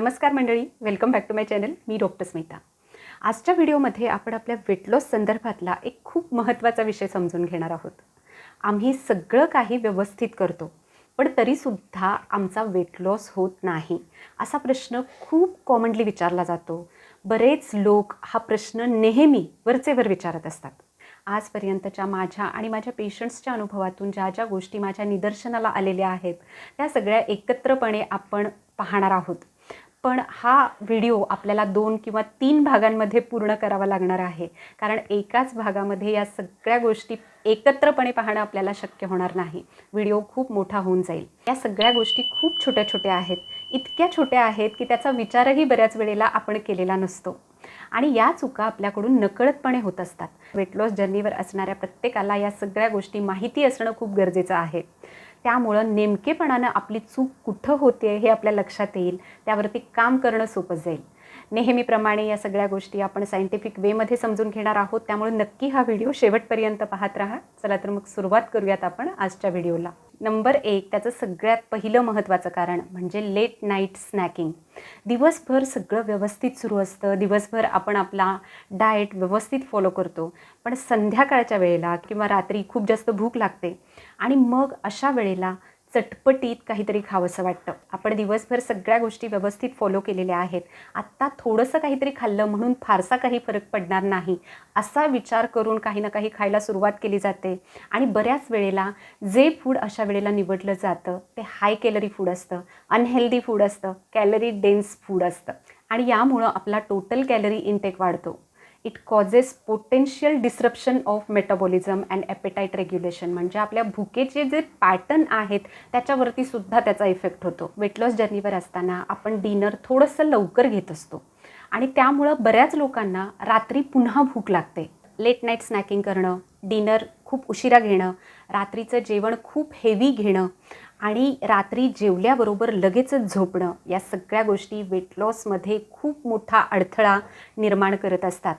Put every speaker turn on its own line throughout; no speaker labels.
नमस्कार मंडळी welcome back to my channel me doctor Smita. आजच्या व्हिडिओमध्ये आपण आपल्या वेट लॉस संदर्भातला एक खूप महत्त्वाचा विषय समजून घेणार आहोत. आम्ही सगळं काही व्यवस्थित करतो पण तरीसुद्धा आमचा वेट लॉस होत नाही असा प्रश्न खूप कॉमनली विचारला जातो. बरेच लोक हा प्रश्न नेहमी वरचेवर विचारत असतात. आजपर्यंतच्या माझ्या आणि माझ्या पेशंट्सच्या अनुभवातून ज्या ज्या गोष्टी माझ्या निदर्शनाला आलेल्या आहेत त्या सगळ्या एकत्रपणे आपण पाहणार आहोत. पण हा व्हिडिओ आपल्याला दोन किंवा तीन भागांमध्ये पूर्ण करावा लागणार आहे. कारण एकाच भागामध्ये या सगळ्या गोष्टी एकत्रपणे पाहणं आपल्याला शक्य होणार नाही. व्हिडिओ खूप मोठा होऊन जाईल. या सगळ्या गोष्टी खूप छोट्या छोट्या आहेत. इतक्या छोट्या आहेत की त्याचा विचारही बऱ्याच वेळेला आपण केलेला नसतो. आणि या चुका आपल्याकडून नकळतपणे होत असतात. वेट लॉस जर्नीवर असणाऱ्या प्रत्येकाला या सगळ्या गोष्टी माहिती असणं खूप गरजेचं आहे. त्यामुळं नेमकेपणानं आपली चूक कुठं होते हे आपल्या लक्षात येईल. त्यावरती काम करणं सोपं जाईल. नेहमीप्रमाणे या सगळ्या गोष्टी आपण सायंटिफिक वेमध्ये समजून घेणार आहोत. त्यामुळे नक्की हा व्हिडिओ शेवटपर्यंत पाहत राहा. चला तर मग सुरुवात करूयात आपण आजच्या व्हिडिओला नंबर एक त्याचं सगळ्यात पहिलं महत्त्वाचं कारण म्हणजे लेट नाईट स्नॅकिंग दिवसभर सगळं व्यवस्थित सुरू असतं. दिवसभर आपण आपला डाएट व्यवस्थित फॉलो करतो. पण संध्याकाळच्या वेळेला किंवा रात्री खूप जास्त भूक लागते. आणि मग अशा वेळेला चटपटीत काहीतरी खावंसं वाटतं. आपण दिवसभर सगळ्या गोष्टी व्यवस्थित फॉलो केलेल्या आहेत. आत्ता थोडंसं काहीतरी खाल्लं म्हणून फारसा काही फरक पडणार नाही असा विचार करून काही ना काही खायला सुरुवात केली जाते. आणि बऱ्याच वेळेला जे फूड अशा वेळेला निवडलं जातं ते हाय कॅलरी फूड असतं अनहेल्दी फूड असतं कॅलरी डेन्स फूड असतं. आणि यामुळं आपला टोटल कॅलरी इनटेक वाढतो. It causes potential disruption of metabolism and appetite regulation म्हणजे आपल्या भुकेचे जे पॅटर्न आहेत त्याच्यावरती सुद्धा त्याचा इफेक्ट होतो. वेट लॉस जर्नीवर असताना आपण डिनर थोडंसं लवकर घेत असतो. आणि त्यामुळं बऱ्याच लोकांना रात्री पुन्हा भूक लागते. लेट नाईट स्नॅकिंग करणं डिनर खूप उशिरा घेणं रात्रीचं जेवण खूप हेवी घेणं आणि रात्री जेवल्याबरोबर लगेचच झोपणं या सगळ्या गोष्टी वेट लॉसमध्ये खूप मोठा अडथळा निर्माण करत असतात.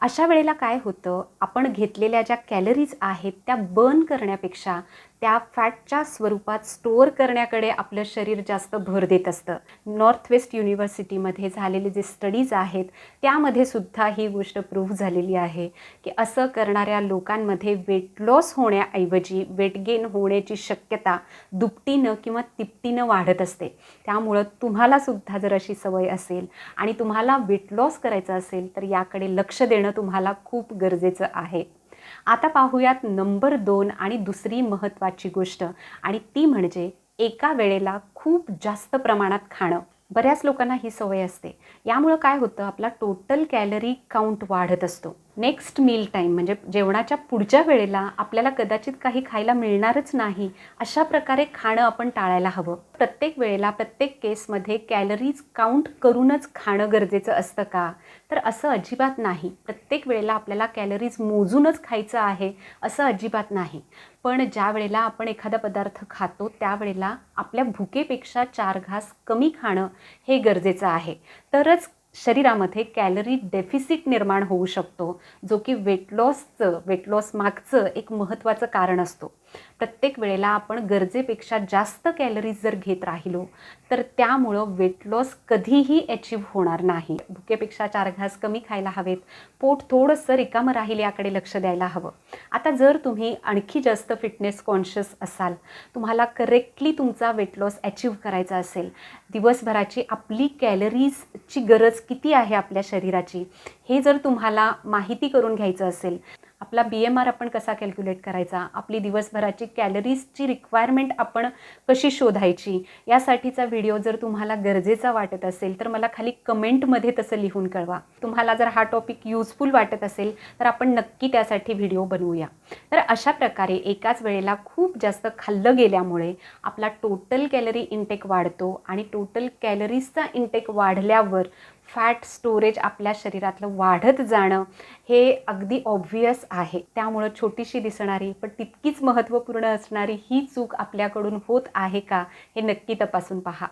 अशा वेळेला काय होतं? आपण घेतलेल्या ज्या कॅलरीज आहेत त्या बर्न करण्यापेक्षा त्या फॅटच्या स्वरूपात स्टोअर करण्याकडे आपलं शरीर जास्त भर देत असतं. नॉर्थ वेस्ट युनिव्हर्सिटीमध्ये झालेले जे स्टडीज आहेत त्यामध्ये सुद्धा ही गोष्ट प्रूव्ह झालेली आहे की असं करणाऱ्या लोकांमध्ये वेट लॉस होण्याऐवजी वेट गेन होण्याची शक्यता दुपटीनं किंवा तिपटीनं वाढत असते. त्यामुळं तुम्हालासुद्धा जर अशी सवय असेल आणि तुम्हाला वेट लॉस करायचं असेल तर याकडे लक्ष देणं तुम्हाला खूप गरजेचं आहे. आता पाहूयात नंबर दोन आणि दुसरी महत्त्वाची गोष्ट. आणि ती म्हणजे एका वेळेला खूप जास्त प्रमाणात खाणं. बऱ्याच लोकांना ही सवय असते. यामुळं काय होतं? आपला टोटल कॅलरी काउंट वाढत असतो. नेक्स्ट मील टाईम म्हणजे जेवणाच्या पुढच्या वेळेला आपल्याला कदाचित काही खायला मिळणारच नाही अशा प्रकारे खाणं आपण टाळायला हवं. प्रत्येक वेळेला प्रत्येक केसमध्ये कॅलरीज काउंट करूनच खाणं गरजेचं असतं का? तर असं अजिबात नाही. प्रत्येक वेळेला आपल्याला कॅलरीज मोजूनच खायचं आहे असं अजिबात नाही. पण ज्या वेळेला आपण एखादा पदार्थ खातो त्यावेळेला आपल्या भुकेपेक्षा चार घास कमी खाणं हे गरजेचं आहे. तरच शरीरामध्ये कॅलरी डेफिसिट निर्माण होऊ शकतो जो की वेट लॉसचं वेट लॉस मागचं एक महत्त्वाचं कारण असतो. प्रत्येक वेळेला आपण गरजेपेक्षा जास्त कॅलरीज जर घेत राहिलो तर त्यामुळं वेट लॉस कधीही अचीव होणार नाही. भुकेपेक्षा चार घास कमी खायला हवेत. पोट थोडंसं रिकामं राहील याकडे लक्ष द्यायला हवं. आता जर तुम्ही आणखी जास्त फिटनेस कॉन्शियस असाल तुम्हाला करेक्टली तुमचा वेट लॉस अचीव करायचा असेल दिवसभराची आपली कॅलरीजची गरज किती आहे आपल्या शरीराची हे जर तुम्हाला माहिती करून घ्यायचं असेल आपला बी एम आर आपण कसा कॅल्क्युलेट करायचा? आपली दिवसभराची कॅलरीजची रिक्वायरमेंट आपण कशी शोधायची? यासाठीचा व्हिडिओ जर तुम्हाला गरजेचा वाटत असेल तर मला खाली कमेंटमध्ये तसं लिहून कळवा. तुम्हाला जर हा टॉपिक युजफुल वाटत असेल तर आपण नक्की त्यासाठी व्हिडिओ बनवूया. तर अशा प्रकारे एकाच वेळेला खूप जास्त खाल्लं गेल्यामुळे आपला टोटल कॅलरी इंटेक वाढतो आणि टोटल कॅलरीजचा इंटेक वाढल्यावर फॅट स्टोरेज आपल्या शरीरातलं वाढत जाणं हे अगदी ऑब्व्हियस आहे. त्यामुळं छोटीशी दिसणारी पण तितकीच महत्त्वपूर्ण असणारी ही चूक आपल्याकडून होत आहे का हे नक्की तपासून पहा.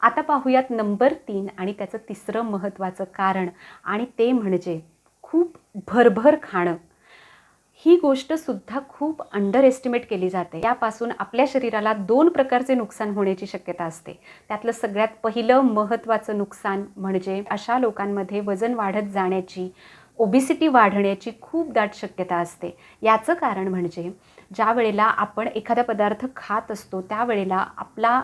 आता पाहूयात नंबर तीन आणि त्याचं तिसरं महत्त्वाचं कारण आणि ते म्हणजे खूप भरभर खाणं. ही गोष्ट सुद्धा खूप अंडर एस्टिमेट केली जाते. यापासून आपल्या शरीराला दोन प्रकारचे नुकसान होण्याची शक्यता असते. त्यातलं सगळ्यात पहिलं महत्त्वाचं नुकसान म्हणजे अशा लोकांमध्ये वजन वाढत जाण्याची ओबिसिटी वाढण्याची खूप दाट शक्यता असते. याचं कारण म्हणजे ज्या वेळेला आपण एखादा पदार्थ खात असतो त्यावेळेला आपला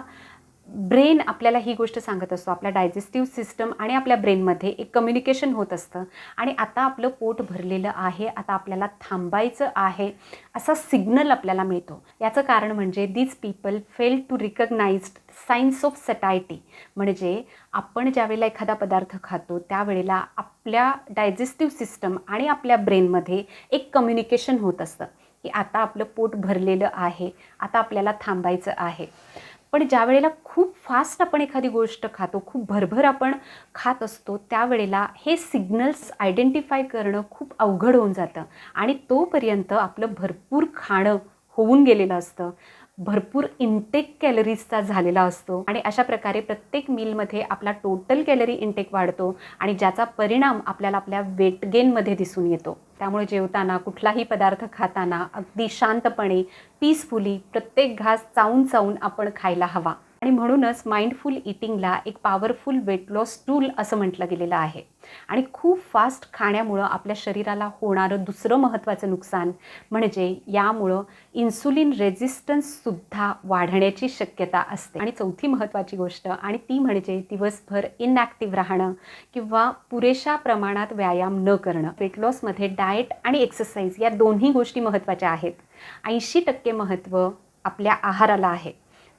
ब्रेन आपल्याला ही गोष्ट सांगत असतो. आपल्या डायजेस्टिव्ह सिस्टम आणि आपल्या ब्रेनमध्ये एक कम्युनिकेशन होत असतं. आणि आता आपलं पोट भरलेलं आहे. आता आपल्याला थांबायचं आहे असा सिग्नल आपल्याला मिळतो. याचं कारण म्हणजे these people fail to recognised science of satiety म्हणजे आपण ज्यावेळेला एखादा पदार्थ खातो त्यावेळेला आपल्या डायजेस्टिव्ह सिस्टम आणि आपल्या ब्रेनमध्ये एक कम्युनिकेशन होत असतं. की आता आपलं पोट भरलेलं आहे. आता आपल्याला थांबायचं आहे. पण ज्या वेळेला खूप फास्ट आपण एखादी गोष्ट खातो खूप भरभर आपण खात असतो त्यावेळेला हे सिग्नल्स आयडेंटिफाय करणं खूप अवघड होऊन जातं आणि तोपर्यंत आपलं भरपूर खाणं होऊन गेलेलं असतं. भरपूर इंटेक कॅलरीजचा झालेला असतो. आणि अशा प्रकारे प्रत्येक मीलमध्ये आपला टोटल कॅलरी इंटेक वाढतो आणि ज्याचा परिणाम आपल्याला आपल्या वेट गेनमध्ये दिसून येतो. त्यामुळे जेवताना कुठलाही पदार्थ खाताना अगदी शांतपणे पीसफुली प्रत्येक घास चावून चावून आपण खायला हवा. आणि म्हणूनच माइंडफुल इटिंगला एक पॉवरफुल वेट लॉस टूल असं म्हटलं गेलेलं आहे. आणि खूप फास्ट खाण्यामुळं आपल्या शरीराला होणारं दुसरं महत्त्वाचं नुकसान म्हणजे यामुळं इन्सुलिन रेझिस्टन्ससुद्धा वाढण्याची शक्यता असते. आणि चौथी महत्त्वाची गोष्ट आणि ती म्हणजे दिवसभर इनॲक्टिव्ह राहणं किंवा पुरेशा प्रमाणात व्यायाम न करणं. वेट लॉसमध्ये डाएट आणि एक्सरसाइज या दोन्ही गोष्टी महत्त्वाच्या आहेत. ऐंशी टक्के महत्त्व आपल्या आहाराला आहे.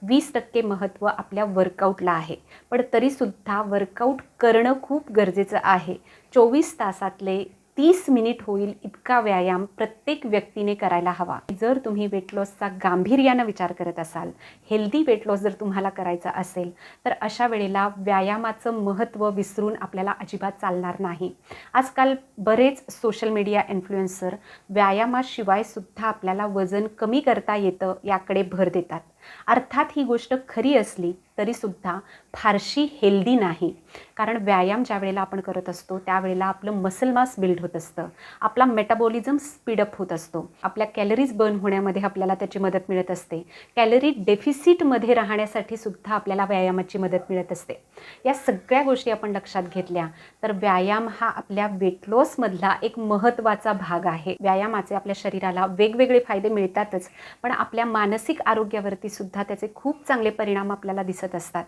वीस टक्के महत्त्व आपल्या वर्कआउटला आहे. पण तरीसुद्धा वर्कआउट करणं खूप गरजेचं आहे. चोवीस तासातले तीस मिनिट होईल इतका व्यायाम प्रत्येक व्यक्तीने करायला हवा. जर तुम्ही वेट लॉसचा गांभीर्यानं विचार करत असाल हेल्दी वेट लॉस जर तुम्हाला करायचा असेल तर अशा वेळेला व्यायामाचं महत्त्व विसरून आपल्याला अजिबात चालणार नाही. आजकाल बरेच सोशल मीडिया इन्फ्लुएन्सर व्यायामाशिवायसुद्धा आपल्याला वजन कमी करता येतं याकडे भर देतात. अर्थात ही गोष्ट खरी असली तरीसुद्धा फारशी हेल्दी नाही. कारण व्यायाम ज्या वेळेला आपण करत असतो त्यावेळेला आपलं मसल मास बिल्ड होत असतं. आपला मेटाबॉलिझम स्पीडअप होत असतो. आपल्या कॅलरीज बर्न होण्यामध्ये आपल्याला त्याची मदत मिळत असते. कॅलरी डेफिसिटमध्ये राहण्यासाठी सुद्धा आपल्याला व्यायामाची मदत मिळत असते. या सगळ्या गोष्टी आपण लक्षात घेतल्या तर व्यायाम हा आपल्या वेट लॉसमधला एक महत्त्वाचा भाग आहे. व्यायामाचे आपल्या शरीराला वेगवेगळे फायदे मिळतातच पण आपल्या मानसिक आरोग्यावरती सुद्धा त्याचे खूप चांगले परिणाम आपल्याला दिसत असतात.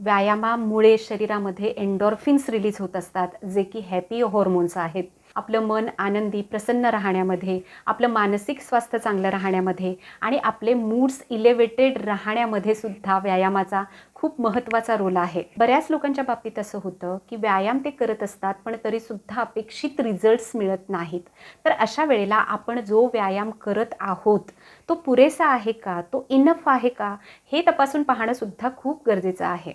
व्यायामामुळे शरीरामध्ये एन्डॉर्फिन्स रिलीज होत असतात जे की हॅपी हॉर्मोन्स आहेत. आपलं मन आनंदी प्रसन्न राहण्यामध्ये आपलं मानसिक स्वास्थ्य चांगलं राहण्यामध्ये आणि आपले मूड्स इलेवेटेड राहण्यामध्ये सुद्धा व्यायामाचा खूप महत्त्वाचा रोल आहे. बऱ्याच लोकांच्या बाबतीत असं होतं की व्यायाम ते करत असतात पण तरीसुद्धा अपेक्षित रिझल्ट्स मिळत नाहीत. तर अशा वेळेला आपण जो व्यायाम करत आहोत तो पुरेसा आहे का? तो इनफ आहे का? हे तपासून पाहणंसुद्धा खूप गरजेचं आहे.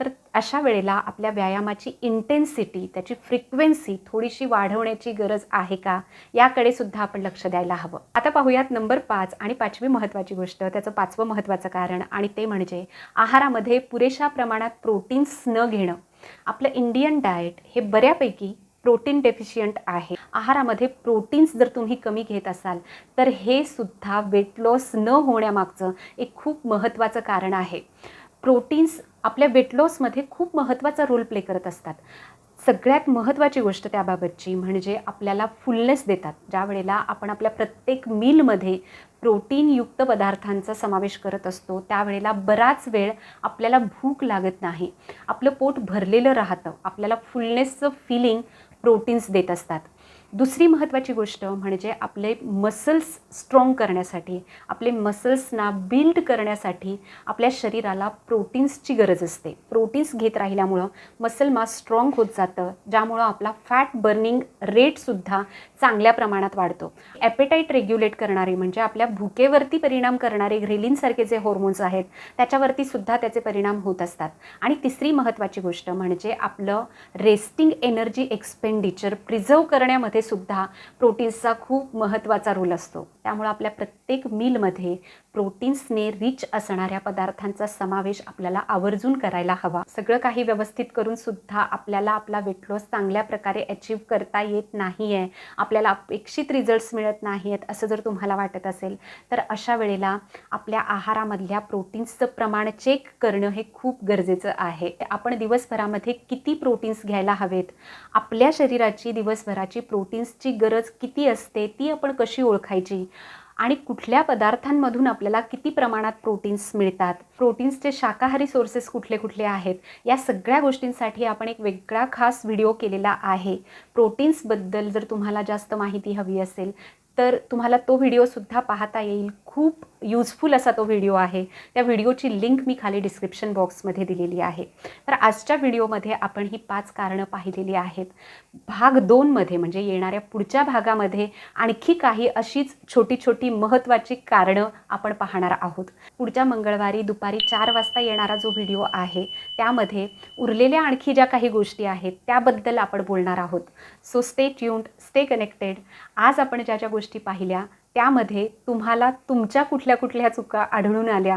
तर अशा वेळेला आपल्या व्यायामाची इंटेन्सिटी त्याची फ्रिक्वेन्सी थोडीशी वाढवण्याची गरज आहे का? याकडे सुद्धा आपण लक्ष द्यायला हवं. आता पाहूयात नंबर पाच आणि पाचवी महत्त्वाची गोष्ट. त्याचं पाचवं महत्त्वाचं कारण आणि ते म्हणजे आहारामध्ये पुरेशा प्रमाणात प्रोटीन्स न घेणं. आपलं इंडियन डाएट हे बऱ्यापैकी प्रोटीन डेफिशियंट आहे. आहारामध्ये प्रोटीन्स जर तुम्ही कमी घेत असाल तर हे सुद्धा वेट लॉस न होण्यामागचं एक खूप महत्त्वाचं कारण आहे. प्रोटीन्स आपल्या वेट लॉसमध्ये खूप महत्त्वाचा रोल प्ले करत असतात. सगळ्यात महत्त्वाची गोष्ट त्याबाबतची म्हणजे आपल्याला फुलनेस देतात. ज्या वेळेला आपण आपल्या प्रत्येक मीलमध्ये प्रोटीनयुक्त पदार्थांचा समावेश करत असतो त्यावेळेला बराच वेळ आपल्याला भूक लागत नाही. आपलं पोट भरलेलं राहतं. आपल्याला फुलनेसचं फिलिंग प्रोटीन्स देत असतात. दुसरी महत्त्वाची गोष्ट म्हणजे आपले मसल्स स्ट्रॉंग करण्यासाठी आपले मसल्सना बिल्ड करण्यासाठी आपल्या शरीराला प्रोटीन्सची गरज असते. प्रोटीन्स घेत राहिल्यामुळं मसल मास स्ट्रॉंग होत जातं ज्यामुळं आपला फॅट बर्निंग रेटसुद्धा चांगल्या प्रमाणात वाढतो. ॲपेटाईट रेग्युलेट करणारे म्हणजे आपल्या भुकेवरती परिणाम करणारे ग्रेलिनसारखे जे हॉर्मोन्स आहेत त्याच्यावरती सुद्धा त्याचे परिणाम होत असतात. आणि तिसरी महत्त्वाची गोष्ट म्हणजे आपलं रेस्टिंग एनर्जी एक्सपेंडिचर प्रिझर्व करण्यामध्ये सुद्धा प्रोटीन्सचा खूप महत्त्वाचा रोल असतो. त्यामुळं आपल्या प्रत्येक मीलमध्ये प्रोटीन्सने रिच असणाऱ्या पदार्थांचा समावेश आपल्याला आवर्जून करायला हवा. सगळं काही व्यवस्थित करून सुद्धा आपल्याला आपला वेट लॉस चांगल्या प्रकारे अचीव करता येत नाही आहे आपल्याला अपेक्षित रिझल्ट्स मिळत नाही आहेत असं जर तुम्हाला वाटत असेल तर अशा वेळेला आपल्या आहारामधल्या प्रोटीन्सचं प्रमाण चेक करणं हे खूप गरजेचं आहे. आपण दिवसभरामध्ये किती प्रोटीन्स घ्यायला हवेत? आपल्या शरीराची दिवसभराची प्रोटीन्सची गरज किती असते ती आपण कशी ओळखायची? आणि कुठल्या पदार्थांमधून आपल्याला किती प्रमाणात प्रोटीन्स मिळतात? प्रोटीन्सचे शाकाहारी सोर्सेस कुठले कुठले आहेत? या सगळ्या गोष्टींसाठी आपण एक वेगळा खास व्हिडिओ केलेला आहे. प्रोटीन्सबद्दल जर तुम्हाला जास्त माहिती हवी असेल तर तुम्हाला तो व्हिडिओसुद्धा पाहता येईल. खूप युजफुल असा तो व्हिडिओ आहे. त्या व्हिडिओची लिंक मी खाली डिस्क्रिप्शन बॉक्समध्ये दिलेली आहे. तर आजच्या व्हिडिओमध्ये आपण ही पाच कारणं पाहिलेली आहेत. भाग दोनमध्ये म्हणजे येणाऱ्या पुढच्या भागामध्ये आणखी काही अशीच छोटी छोटी महत्त्वाची कारणं आपण पाहणार आहोत. पुढच्या मंगळवारी दुपारी चार वाजता येणारा जो व्हिडिओ आहे त्यामध्ये उरलेल्या आणखी ज्या काही गोष्टी आहेत त्याबद्दल आपण बोलणार आहोत. So stay tuned stay connected आज आपण ज्या ज्या गोष्टी पाहिल्या त्यामध्ये तुम्हाला तुमच्या कुठल्या कुठल्या चुका आढळून आल्या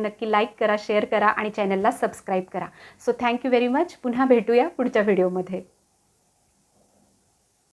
नक्की लाईक करा शेअर करा आणि चॅनलला सबस्क्राईब करा. सो थँक्यू व्हेरी मच पुन्हा भेटूया पुढच्या व्हिडिओमध्ये